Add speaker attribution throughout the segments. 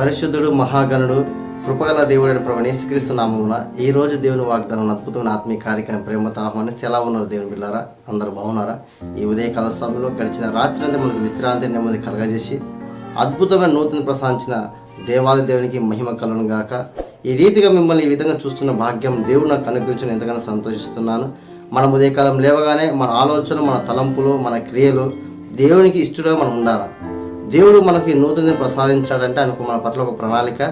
Speaker 1: పరిశుద్ధుడు మహాగణుడు కృపగల దేవుడైన ప్రభు యేసుక్రీస్తు నామమున ఈ రోజు దేవుని వాగ్దానం అద్భుతమైన ఆత్మీయ కార్యక్రమం ప్రేమతో ఆహ్వానిస్తే ఎలా ఉన్నారు దేవుని బిళ్ళారా అందరూ బాగున్నారా? ఈ ఉదయకాల సమయంలో గడిచిన రాత్రి అంతా మనకు విశ్రాంతి నెమ్మది కలగజేసి అద్భుతమైన నూతన ప్రసాదించిన దేవాలయ దేవునికి మహిమ కలను గాక. ఈ రీతిగా మిమ్మల్ని ఈ విధంగా చూస్తున్న భాగ్యం దేవుడు నాకు అనుగ్రహించిన ఎంతగానో సంతోషిస్తున్నాను. మనం ఉదయకాలం లేవగానే మన ఆలోచన మన తలంపులు మన క్రియలు దేవునికి ఇష్టడుగా మనం ఉండాలి? దేవుడు మనకి నూతన ప్రసాదించాడంటే ఆయనకు మన పట్ల ఒక ప్రణాళిక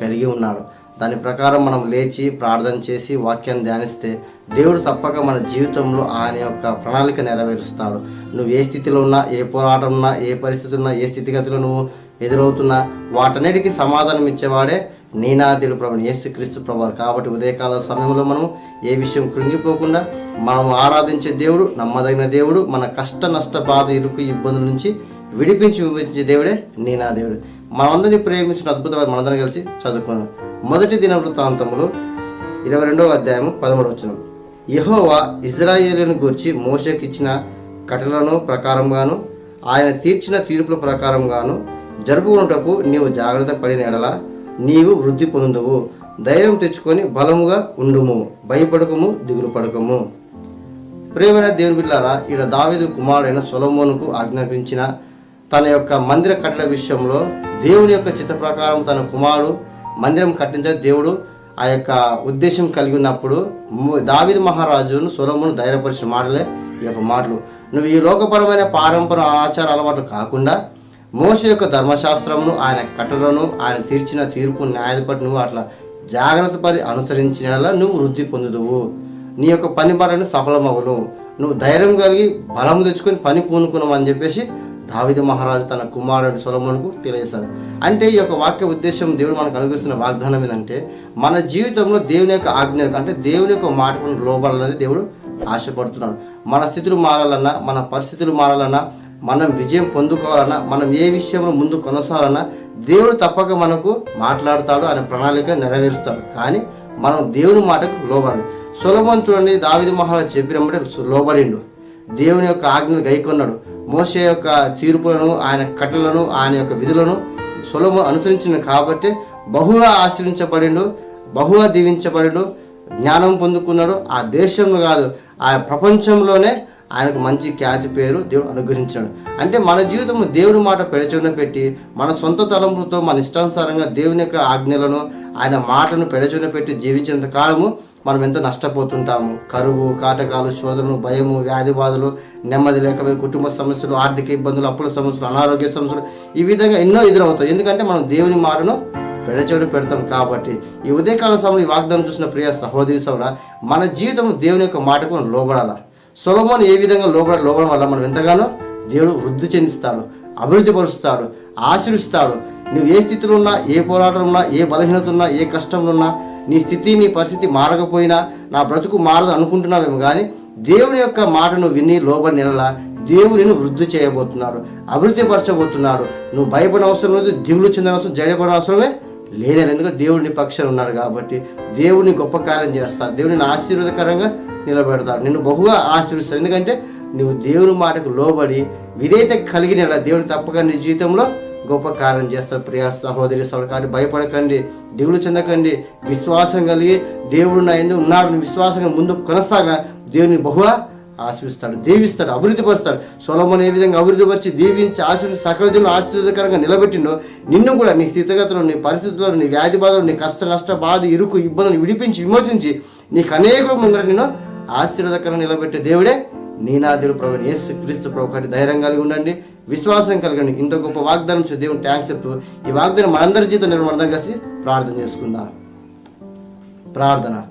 Speaker 1: కలిగి ఉన్నాడు. దాని ప్రకారం మనం లేచి ప్రార్థన చేసి వాక్యాన్ని ధ్యానిస్తే దేవుడు తప్పక మన జీవితంలో ఆయన యొక్క ప్రణాళిక నెరవేరుస్తాడు. నువ్వు ఏ స్థితిలో ఉన్నా ఏ పోరాటం ఉన్నా ఏ పరిస్థితి ఉన్నా ఏ స్థితిగతిలో నువ్వు ఎదురవుతున్నా వాటన్నిటికీ సమాధానం ఇచ్చేవాడే నీనాదిలు ప్రభు యేసుక్రీస్తు ప్రభు కాబట్టి ఉదయకాల సమయంలో మనం ఏ విషయం కృంగిపోకుండా మనం ఆరాధించే దేవుడు నమ్మదగిన దేవుడు మన కష్ట నష్ట బాధ ఇరుకు ఇబ్బందుల నుంచి విడిపించి విడిపించే దేవుడే నీనా దేవుడు. మనందరినీ ప్రేమించిన అద్భుతమైన మనందరం కలిసి చదువుకున్నాం. మొదటి దిన వృత్తాంతములు ఇరవై రెండవ అధ్యాయము పదమూడు వచ్చిన యహోవా ఇజ్రాయేలును గూర్చి మోషకిచ్చిన కటలను ప్రకారంగాను ఆయన తీర్చిన తీర్పుల ప్రకారంగాను జరుపుకున్నటకు నీవు జాగ్రత్త పడిన ఎడల నీవు వృద్ధి పొందువు ధైర్యం తెచ్చుకొని బలముగా ఉండుము భయపడకము దిగులు పడకము. ప్రేమైన దేవుని బిడ్డారా ఈడ దావీదు కుమారుడైన సొలమోనుకు ఆజ్ఞాపించిన తన యొక్క మందిర కట్టడ విషయంలో దేవుని యొక్క చిత్త ప్రకారం తన కుమారుడు మందిరం కట్టించే దేవుడు ఆ యొక్క ఉద్దేశం కలిగి ఉన్నప్పుడు ము- మహారాజును సురమును ధైర్యపరిచిన మాటలే ఈ యొక్క మాటలు. నువ్వు ఈ లోకపరమైన పారంపర ఆచార అలవాట్లు కాకుండా మోస యొక్క ధర్మశాస్త్రమును ఆయన కట్టడను ఆయన తీర్చిన తీర్పు న్యాయపడి నువ్వు అట్లా జాగ్రత్త పరి అనుసరించిన నువ్వు వృద్ధి పొందుదువు. నీ యొక్క పని బాటను సఫలమవును నువ్వు ధైర్యం కలిగి బలం తెచ్చుకొని పని పూనుకున్నావు అని చెప్పేసి దావిద మహారాజు తన కుమారుడు సొలమునకు తెలియజేశారు. అంటే ఈ యొక్క వాక్య ఉద్దేశం దేవుడు మనకు అనుగ్రహిస్తున్న వాగ్దానం ఏంటంటే మన జీవితంలో దేవుని యొక్క ఆజ్ఞ అంటే దేవుని యొక్క మాటకు లోబడాలనేది దేవుడు ఆశపడుతున్నాడు. మన స్థితులు మారాలన్నా మన పరిస్థితులు మారాలన్నా మనం విజయం పొందుకోవాలన్నా మనం ఏ విషయంలో ముందు కొనసాగాలన్నా దేవుడు తప్పక మనకు మాట్లాడతాడు అనే ప్రణాళిక నెరవేరుస్తాడు. కానీ మనం దేవుని మాటకు లోబడి సులభం చూడండి దావిది మహారాజు చెప్పినప్పుడే లోబడిండు. దేవుని యొక్క ఆజ్ఞను గైకొన్నాడు. మోసే యొక్క తీర్పులను ఆయన కట్టలను ఆయన యొక్క విధులను సులభం అనుసరించింది కాబట్టి బహుగా ఆశ్రయించబడిండు బహుగా దీవించబడిండు జ్ఞానం పొందుకున్నాడు. ఆ దేశంలో కాదు ఆ ప్రపంచంలోనే ఆయనకు మంచి ఖ్యాతి పేరు దేవుడు అనుగ్రహించాడు. అంటే మన జీవితం దేవుని మాట పెడచున పెట్టి మన సొంత తలంపులతో మన ఇష్టానుసారంగా దేవుని యొక్క ఆజ్ఞలను ఆయన మాటను పెడచొన పెట్టి జీవించినంత కాలము మనం ఎంతో నష్టపోతుంటాము. కరువు కాటకాలు శోధనలు భయము వ్యాధి బాధలు నెమ్మది లేకపోతే కుటుంబ సమస్యలు ఆర్థిక ఇబ్బందులు అప్పుల సమస్యలు అనారోగ్య సమస్యలు ఈ విధంగా ఎన్నో ఎదురవుతాయి. ఎందుకంటే మనం దేవుని మాటను పెడచెవిన పెడతాం కాబట్టి. ఈ ఉదయకాల సమయంలో ఈ వాగ్దానం చూసిన ప్రియ సహోదరి సోదర మన జీవితం దేవుని యొక్క మాటకు మనం లోబడాల? సులభం ఏ విధంగా లోబడ లోబడం వల్ల మనం ఎంతగానో దేవుడు వృద్ధి చెందిస్తాడు అభివృద్ధి పరుస్తాడు ఆశీర్స్తాడు నువ్వు ఏ స్థితిలో ఉన్నా ఏ పోరాటం ఉన్నా ఏ బలహీనత ఉన్నా ఏ కష్టంలో ఉన్నా నీ స్థితి నీ పరిస్థితి మారకపోయినా నా బ్రతుకు మారదు అనుకుంటున్నావేమో కానీ దేవుని యొక్క మాటను విని లోబడి నెలలా దేవుడు వృద్ధి చేయబోతున్నాడు అభివృద్ధి పరచబోతున్నాడు. నువ్వు భయపడిన అవసరం లేదు దిగులు చెందిన అవసరం జయపడిన అవసరమే లేదని ఎందుకంటే దేవుడిని పక్షాలు ఉన్నాడు కాబట్టి దేవుడిని గొప్ప కార్యం చేస్తాడు దేవుడిని ఆశీర్వాదకరంగా నిలబెడతాడు. నిన్ను బహుగా ఆశీర్వదిస్తాడు. ఎందుకంటే నువ్వు దేవుని మాటకు లోబడి విధేయత కలిగిన దేవుడు తప్పక నీ జీవితంలో గొప్ప కార్యం చేస్తాడు ప్రియ సహోదరి సోదరు భయపడకండి దిగులు చెందకండి. విశ్వాసం కలిగి దేవుడు నా ఎందుకు ఉన్నాడని విశ్వాసంగా ముందు కొనసాగా దేవుని బహుగా ఆశీర్విస్తాడు దీవిస్తాడు అభివృద్ధి పరుస్తాడు. సొలమన్ ఏ విధంగా అభివృద్ధి పరిచి దీవించి ఆశీర్వది సకల ఆశ్చర్యకరంగా నిలబెట్టిండో నిన్ను కూడా నీ స్థితిగతులు నీ పరిస్థితుల్లో నీ వ్యాధి బాధలు నీ కష్ట నష్ట బాధ ఇరుకు ఇబ్బందులు విడిపించి విమోచించి నీకు అనేక ముందర నేను ఆశీర్వదకరంగా నిలబెట్టే దేవుడే నీనాదులు ప్రభు యేసు క్రీస్తు ప్రభు కాబట్టి ధైర్యం కలిగి ఉండండి విశ్వాసం కలిగండి. ఇంత గొప్ప వాగ్దానం ఇచ్చే దేవుని ట్యాంక్స్ చెప్తూ ఈ వాగ్దానం మనందరి జీవితం నిర్మాణం కలిసి ప్రార్థన చేసుకుందాం. ప్రార్థన.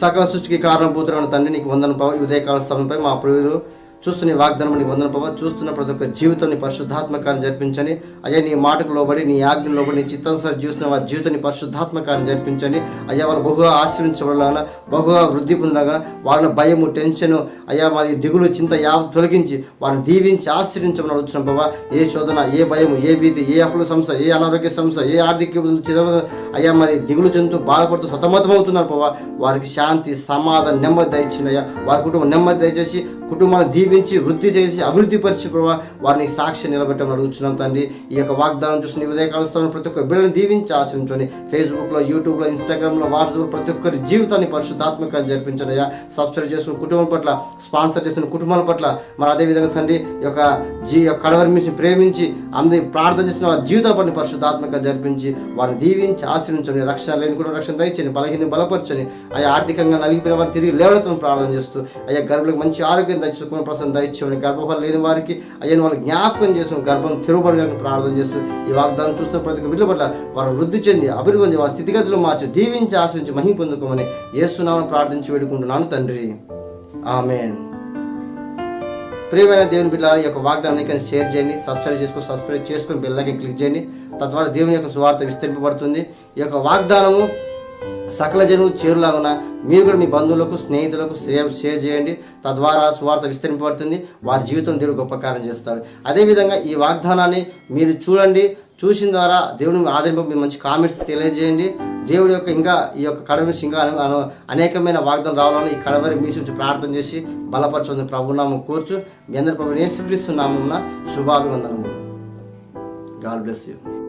Speaker 1: సకల సృష్టికి కారణభూతులైన తండ్రి నీకు వందన పవ ఈ ఉదయకాల సమయంపై మా ప్రియులు చూస్తున్న వాగ్దానం నీకు వందన ప్రభావ చూస్తున్న ప్రతి ఒక్క జీవితం నీ పరిశుద్ధాత్మకాన్ని జరిపించండి అయ్యా నీ మాటకు లోబడి నీ ఆజ్ఞ లోబడి నీ చిత్తానుసారి జీవిస్తున్న వారి జీవితాన్ని పరిశుద్ధాత్మకాన్ని జరిపించండి అయ్యా వాళ్ళు బహుగా ఆశ్రయించబడాలా బహుగా వృద్ధి పొందగా వాళ్ళ భయము టెన్షను అయ్యా వారి దిగులు చింత యావ తొలగించి వారిని దీవించి ఆశ్రయించమని వచ్చిన బాబా ఏ శోధన ఏ భయము ఏ భీతి ఏ అప్పుల సంస్థ ఏ అనారోగ్య సంస్థ ఏ ఆర్థిక అయ్యా మరి దిగులు చెందుతూ బాధపడుతూ సతమతమవుతున్నారు బాబా వారికి శాంతి సమాధానం నెమ్మది దయచింది అయ్యా. వారి కుటుంబం నెమ్మది దయచేసి కుటుంబాన్ని దీవి దీవించి వృద్ధి చేసి అభివృద్ధి పరిచి ప్రభావ వారిని సాక్షి నిలబెట్టమని అడుగుతున్నాం తండ్రి. ఈ యొక్క వాగ్దానం చూసిన ఉదయ కాలస్థానం ప్రతి ఒక్క బిడ్డను దీవించి ఆశ్రయించండి ఫేస్బుక్లో యూట్యూబ్లో ఇన్స్టాగ్రామ్లో వాట్సాప్ ప్రతి ఒక్కరి జీవితాన్ని పరిశుద్ధాత్మకంగా జరిపించడయ్యా సబ్స్క్రైబ్ చేసిన కుటుంబం పట్ల స్పాన్సర్ చేసిన కుటుంబాల పట్ల మరి అదేవిధంగా తండ్రి ఈ యొక్క జీ యొక్క కడవరి మిషన్ ప్రేమించి అందరి ప్రార్థన చేసిన వారి జీవితాల పట్ల పరిశుద్ధాత్మకంగా జరిపించి వారిని దీవించి ఆశ్రయించండి రక్షణ లేని కూడా రక్షణ దయచండి బలహీన బలపరచని అయ్యా ఆర్థికంగా నలిగిపోయిన వారిని తిరిగి లేవడతను ప్రార్థన చేస్తూ అయ్యా గర్భులకు మంచి ఆరోగ్యం దయచుకున్న ప్రసన్న దయచేయమని గర్భఫలం లేని వారికి అయ్యా వాళ్ళు జ్ఞాపకం చేసుకుని గర్భం తిరుగుబడిగా ప్రార్థన చేస్తూ ఈ వాగ్దానం చూస్తున్న ప్రతి ఒక్క పట్ల వారు వృద్ధి చెంది అభివృద్ధి చెంది వారి స్థితిగతులు మార్చి దీవించి ఆశ్రయించి మహిం పొందుకోమని ఏసునామని ప్రార్థించి వేడుకుంటున్నాను తండ్రి. ఆమెన్. ప్రియమైన దేవుని బిడ్డలారా ఈ యొక్క వాగ్దానాన్ని కానీ షేర్ చేయండి సబ్స్క్రైబ్ చేసుకుని సబ్స్క్రైబ్ చేసుకొని బిల్లకి క్లిక్ చేయండి. తద్వారా దేవుని యొక్క సువార్త విస్తరింపబడుతుంది. ఈ యొక్క వాగ్దానము సకల జనులు చేరులాగున మీరు కూడా మీ బంధువులకు స్నేహితులకు షేర్ షేర్ చేయండి. తద్వారా సువార్త విస్తరింపబడుతుంది. వారి జీవితం దేవుడు గొప్ప కార్యం చేస్తాడు. అదేవిధంగా ఈ వాగ్దానాన్ని మీరు చూడండి. చూసిన ద్వారా దేవుని ఆదరింప మీరు మంచి కామెంట్స్ తెలియజేయండి. దేవుడి యొక్క ఇంకా ఈ యొక్క కడవరి ఇంకా అనేకమైన వాగ్దానం రావాలని ఈ కడవరి మీ నుంచి ప్రార్థన చేసి బలపరచుంది ప్రభునామం కోర్చు. మీ అందరి ప్రభు నేసుక్రీస్తున్నాము శుభాభివందనము గాడ్ బ్లెస్ యూ.